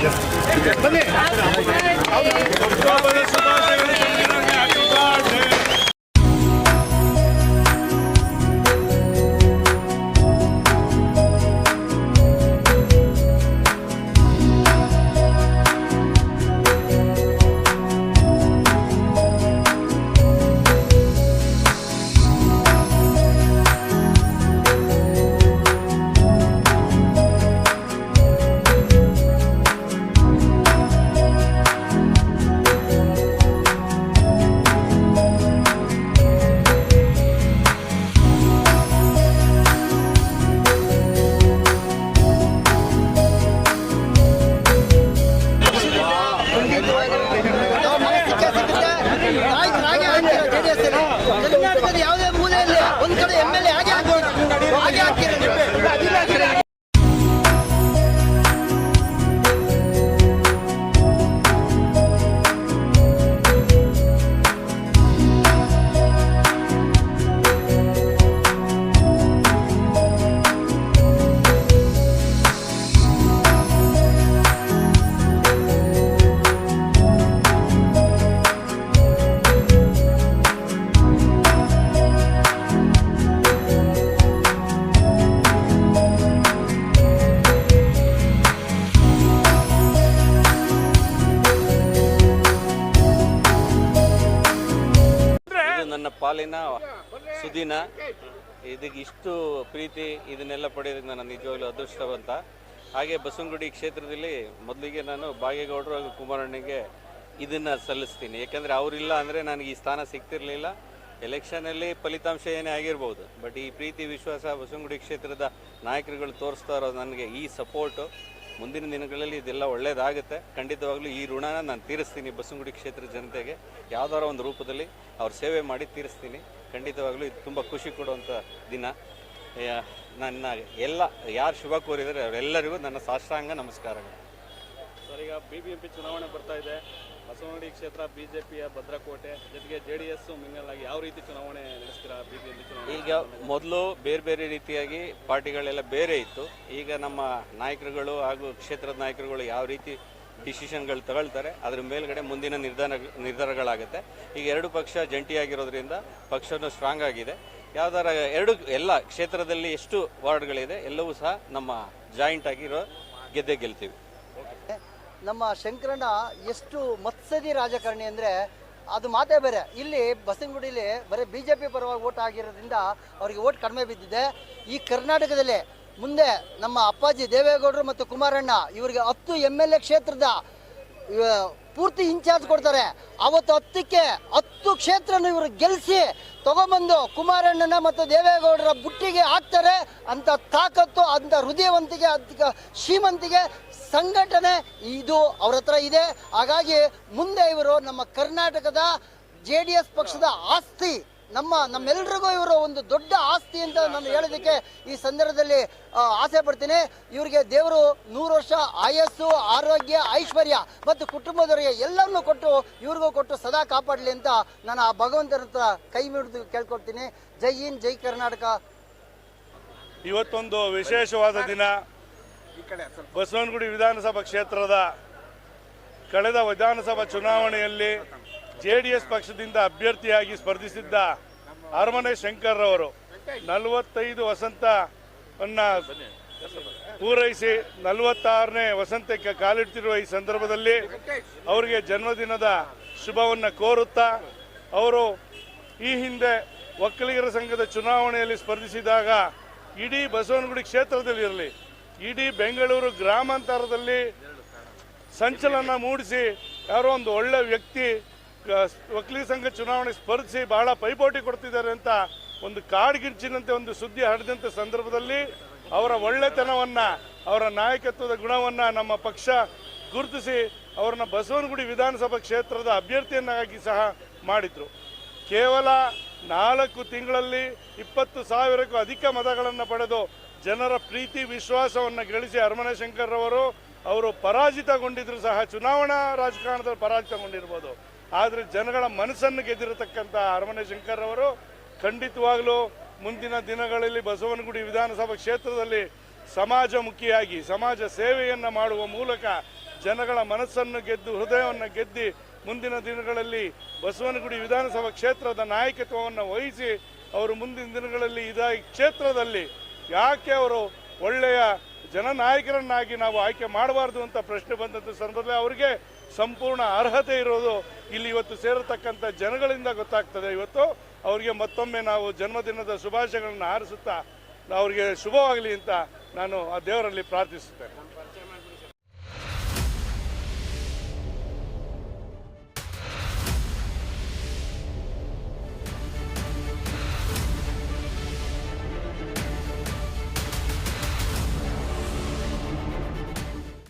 行那那 ಮೂಲೆಯಲ್ಲಿ ಒಂದ್ ಕಡೆ ಎಂ ಎಲ್ ಪಾಲಿನ ಸುದಿನ. ಇದಕ್ಕೆ ಇಷ್ಟು ಪ್ರೀತಿ ಇದನ್ನೆಲ್ಲ ಪಡೆಯೋದಕ್ಕೆ ನಾನು ನಿಜವಾಗ್ಲೂ ಅದೃಷ್ಟವಂತ. ಹಾಗೆ ಬಸವನಗುಡಿ ಕ್ಷೇತ್ರದಲ್ಲಿ ಮೊದಲಿಗೆ ನಾನು ಬಾಗೇಗೌಡರು ಹಾಗೂ ಕುಮಾರಣ್ಣಗೆ ಇದನ್ನು ಸಲ್ಲಿಸ್ತೀನಿ. ಯಾಕಂದರೆ ಅವರಿಲ್ಲ ಅಂದರೆ ನನಗೆ ಈ ಸ್ಥಾನ ಸಿಗ್ತಿರಲಿಲ್ಲ. ಎಲೆಕ್ಷನಲ್ಲಿ ಫಲಿತಾಂಶ ಏನೇ ಆಗಿರ್ಬೋದು. ಬಟ್ ಈ ಪ್ರೀತಿ, ವಿಶ್ವಾಸ ಬಸವನಗುಡಿ ಕ್ಷೇತ್ರದ ನಾಯಕರುಗಳು ತೋರಿಸ್ತಾ ಇರೋದು ನನಗೆ ಈ ಸಪೋರ್ಟು ಮುಂದಿನ ದಿನಗಳಲ್ಲಿ ಇದೆಲ್ಲ ಒಳ್ಳೇದಾಗುತ್ತೆ. ಖಂಡಿತವಾಗ್ಲೂ ಈ ಋಣನ ನಾನು ತೀರಿಸ್ತೀನಿ ಬಸವನಗುಡಿ ಕ್ಷೇತ್ರದ ಜನತೆಗೆ. ಯಾವ್ದಾರ ಒಂದು ರೂಪದಲ್ಲಿ ಅವ್ರ ಸೇವೆ ಮಾಡಿ ತೀರಿಸ್ತೀನಿ. ಖಂಡಿತವಾಗ್ಲೂ ಇದು ತುಂಬ ಖುಷಿ ಕೊಡುವಂಥ ದಿನ. ನನ್ನ ಎಲ್ಲ, ಯಾರು ಶುಭ ಕೋರಿದರೆ ಅವರೆಲ್ಲರಿಗೂ ನನ್ನ ಸಾಷ್ಟಾಂಗ ನಮಸ್ಕಾರಗಳು. ಸರ್ ಈಗ ಬಿ ಬಿ ಎಂ ಪಿ ಚುನಾವಣೆ ಬರ್ತಾ ಇದೆ. ಬಸವನಗುಡಿ ಕ್ಷೇತ್ರ, ಬಿಜೆಪಿಯ ಭದ್ರಕೋಟೆ, ಜೊತೆಗೆ ಜೆ ಡಿ ಎಸ್ ಮಿಂಗಲಾಗಿ ಯಾವ ರೀತಿ ಚುನಾವಣೆ ನಡೆಸ್ತೀರಾ? ಬಿ ಬಿ ಪಿ ಚುನಾವಣೆ ಈಗ ಮೊದಲು ಬೇರೆ ಬೇರೆ ರೀತಿಯಾಗಿ ಪಾರ್ಟಿಗಳೆಲ್ಲ ಬೇರೆ ಇತ್ತು. ಈಗ ನಮ್ಮ ನಾಯಕರುಗಳು ಹಾಗೂ ಕ್ಷೇತ್ರದ ನಾಯಕರುಗಳು ಯಾವ ರೀತಿ ಡಿಸಿಷನ್ಗಳು ತಗೊಳ್ತಾರೆ, ಅದ್ರ ಮೇಲ್ಗಡೆ ಮುಂದಿನ ನಿರ್ಧಾರ, ನಿರ್ಧಾರಗಳಾಗುತ್ತೆ. ಈಗ ಎರಡು ಪಕ್ಷ ಜಂಟಿಯಾಗಿರೋದ್ರಿಂದ ಪಕ್ಷನು ಸ್ಟ್ರಾಂಗ್ ಆಗಿದೆ. ಯಾವ್ದಾರ ಎರಡು, ಎಲ್ಲ ಕ್ಷೇತ್ರದಲ್ಲಿ ಎಷ್ಟು ವಾರ್ಡ್ಗಳಿದೆ, ಎಲ್ಲವೂ ಸಹ ನಮ್ಮ ಜಾಯಿಂಟ್ ಆಗಿರೋ ಗೆದ್ದೆ ಗೆಲ್ತೀವಿ. ನಮ್ಮ ಶಂಕರಣ್ಣ ಎಷ್ಟು ಮತ್ಸದಿ ರಾಜಕಾರಣಿ ಅಂದರೆ ಅದು ಮಾತೇ ಬೇರೆ. ಇಲ್ಲಿ ಬಸನಗುಡಿಲಿ ಬರೀ ಬಿ ಜೆ ಪಿ ಪರವಾಗಿ ಓಟ್ ಆಗಿರೋದ್ರಿಂದ ಅವರಿಗೆ ಓಟ್ ಕಡಿಮೆ ಬಿದ್ದಿದೆ. ಈ ಕರ್ನಾಟಕದಲ್ಲಿ ಮುಂದೆ ನಮ್ಮ ಅಪ್ಪಾಜಿ ದೇವೇಗೌಡರು ಮತ್ತು ಕುಮಾರಣ್ಣ ಇವರಿಗೆ ಹತ್ತು ಎಂ ಎಲ್ ಎ ಕ್ಷೇತ್ರದ ಪೂರ್ತಿ ಇನ್ಚಾರ್ಜ್ ಕೊಡ್ತಾರೆ. ಅವತ್ತು ಹತ್ತಕ್ಕೆ ಹತ್ತು ಕ್ಷೇತ್ರನ ಇವರು ಗೆಲ್ಲಿಸಿ ತಗೊಂಬಂದು ಕುಮಾರಣ್ಣನ ಮತ್ತು ದೇವೇಗೌಡರ ಬುಟ್ಟಿಗೆ ಹಾಕ್ತಾರೆ. ಅಂತ ತಾಕತ್ತು, ಅಂತ ಹೃದಯವಂತಿಗೆ, ಅಂತ ಶ್ರೀಮಂತಿಗೆ ಸಂಘಟನೆ ಇದು ಅವ್ರ ಹತ್ರ ಇದೆ. ಹಾಗಾಗಿ ಮುಂದೆ ಇವರು ನಮ್ಮ ಕರ್ನಾಟಕದ ಜೆ ಡಿ ಎಸ್ ಪಕ್ಷದ ಆಸ್ತಿ. ನಮ್ಮ ನಮ್ಮೆಲ್ರಿಗೂ ಇವರು ಒಂದು ದೊಡ್ಡ ಆಸ್ತಿ ಅಂತ ನಾನು ಹೇಳೋದಕ್ಕೆ ಈ ಸಂದರ್ಭದಲ್ಲಿ ಆಸೆ ಪಡ್ತೀನಿ. ಇವರಿಗೆ ದೇವರು ನೂರು ವರ್ಷ ಆಯಸ್ಸು ಆರೋಗ್ಯ ಐಶ್ವರ್ಯ ಮತ್ತು ಕುಟುಂಬದವರಿಗೆ ಎಲ್ಲರನ್ನೂ ಕೊಟ್ಟು ಇವ್ರಿಗೂ ಕೊಟ್ಟು ಸದಾ ಕಾಪಾಡಲಿ ಅಂತ ನಾನು ಆ ಭಗವಂತನ ಹತ್ರ ಕೈ ಮಿಡಿದು ಕೇಳ್ಕೊಡ್ತೀನಿ. ಜೈ ಹಿಂದ್ ಜೈ ಕರ್ನಾಟಕ. ಇವತ್ತೊಂದು ವಿಶೇಷವಾದ ದಿನ. ಬಸವನಗುಡಿ ವಿಧಾನಸಭಾ ಕ್ಷೇತ್ರದ ಕಳೆದ ವಿಧಾನಸಭಾ ಚುನಾವಣೆಯಲ್ಲಿ ಜೆ ಡಿ ಎಸ್ ಪಕ್ಷದಿಂದ ಅಭ್ಯರ್ಥಿಯಾಗಿ ಸ್ಪರ್ಧಿಸಿದ್ದ ಅರಮನೆ ಶಂಕರ್ ಅವರು ನಲವತ್ತೈದು ವಸಂತವನ್ನು ಪೂರೈಸಿ ನಲವತ್ತಾರನೇ ವಸಂತಕ್ಕೆ ಕಾಲಿಡ್ತಿರುವ ಈ ಸಂದರ್ಭದಲ್ಲಿ ಅವರಿಗೆ ಜನ್ಮದಿನದ ಶುಭವನ್ನು ಕೋರುತ್ತಾ ಅವರು ಈ ಹಿಂದೆ ಒಕ್ಕಲಿಗರ ಸಂಘದ ಚುನಾವಣೆಯಲ್ಲಿ ಸ್ಪರ್ಧಿಸಿದಾಗ ಇಡೀ ಬಸವನಗುಡಿ ಕ್ಷೇತ್ರದಲ್ಲಿ ಇರಲಿ, ಇಡೀ ಬೆಂಗಳೂರು ಗ್ರಾಮಾಂತರದಲ್ಲಿ ಸಂಚಲನ ಮೂಡಿಸಿ, ಯಾರೋ ಒಂದು ಒಳ್ಳೆ ವ್ಯಕ್ತಿ ವಕೀಲ ಸಂಘ ಚುನಾವಣೆ ಸ್ಪರ್ಧಿಸಿ ಬಹಳ ಪೈಪೋಟಿ ಕೊಡ್ತಿದ್ದಾರೆ ಅಂತ ಒಂದು ಕಾಡ್ಗಿಂಚಿನಂತೆ ಒಂದು ಸುದ್ದಿ ಹರಡಿದಂಥ ಸಂದರ್ಭದಲ್ಲಿ ಅವರ ಒಳ್ಳೆತನವನ್ನ, ಅವರ ನಾಯಕತ್ವದ ಗುಣವನ್ನ ನಮ್ಮ ಪಕ್ಷ ಗುರುತಿಸಿ ಅವರನ್ನ ಬಸವನಗುಡಿ ವಿಧಾನಸಭಾ ಕ್ಷೇತ್ರದ ಅಭ್ಯರ್ಥಿಯನ್ನಾಗಿ ಸಹ ಮಾಡಿದ್ರು. ಕೇವಲ ನಾಲ್ಕು ತಿಂಗಳಲ್ಲಿ ಇಪ್ಪತ್ತು ಸಾವಿರಕ್ಕೂ ಅಧಿಕ ಮತಗಳನ್ನು ಪಡೆದು ಜನರ ಪ್ರೀತಿ, ವಿಶ್ವಾಸವನ್ನು ಗಳಿಸಿ ಅರಮನೆ ಶಂಕರ್ ಅವರು ಅವರು ಪರಾಜಿತಗೊಂಡಿದ್ರು ಸಹ. ಚುನಾವಣಾ ರಾಜಕಾರಣದಲ್ಲಿ ಪರಾಜಿತಗೊಂಡಿರ್ಬೋದು. ಆದರೆ ಜನಗಳ ಮನಸ್ಸನ್ನು ಗೆದ್ದಿರತಕ್ಕಂಥ ಅರಮನೆ ಶಂಕರ್ ಅವರು ಖಂಡಿತವಾಗಲೂ ಮುಂದಿನ ದಿನಗಳಲ್ಲಿ ಬಸವನಗುಡಿ ವಿಧಾನಸಭಾ ಕ್ಷೇತ್ರದಲ್ಲಿ ಸಮಾಜಮುಖಿಯಾಗಿ, ಸಮಾಜ ಸೇವೆಯನ್ನು ಮಾಡುವ ಮೂಲಕ ಜನಗಳ ಮನಸ್ಸನ್ನು ಗೆದ್ದು, ಹೃದಯವನ್ನು ಗೆದ್ದಿ ಮುಂದಿನ ದಿನಗಳಲ್ಲಿ ಬಸವನಗುಡಿ ವಿಧಾನಸಭಾ ಕ್ಷೇತ್ರದ ನಾಯಕತ್ವವನ್ನು ವಹಿಸಿ ಅವರು ಮುಂದಿನ ದಿನಗಳಲ್ಲಿ ಇದಾಗಿ ಕ್ಷೇತ್ರದಲ್ಲಿ ಯಾಕೆ ಅವರು ಒಳ್ಳೆಯ ಜನನಾಯಕರನ್ನಾಗಿ ನಾವು ಆಯ್ಕೆ ಮಾಡಬಾರ್ದು ಅಂತ ಪ್ರಶ್ನೆ ಬಂದಂಥ ಸಂದರ್ಭದಲ್ಲಿ ಅವರಿಗೆ ಸಂಪೂರ್ಣ ಅರ್ಹತೆ ಇರೋದು ಇಲ್ಲಿ ಇವತ್ತು ಸೇರತಕ್ಕಂಥ ಜನಗಳಿಂದ ಗೊತ್ತಾಗ್ತದೆ. ಇವತ್ತು ಅವರಿಗೆ ಮತ್ತೊಮ್ಮೆ ನಾವು ಜನ್ಮದಿನದ ಶುಭಾಶಯಗಳನ್ನು ಹಾರಿಸುತ್ತಾ, ಅವರಿಗೆ ಶುಭವಾಗಲಿ ಅಂತ ನಾನು ಆ ದೇವರಲ್ಲಿ ಪ್ರಾರ್ಥಿಸುತ್ತೇನೆ.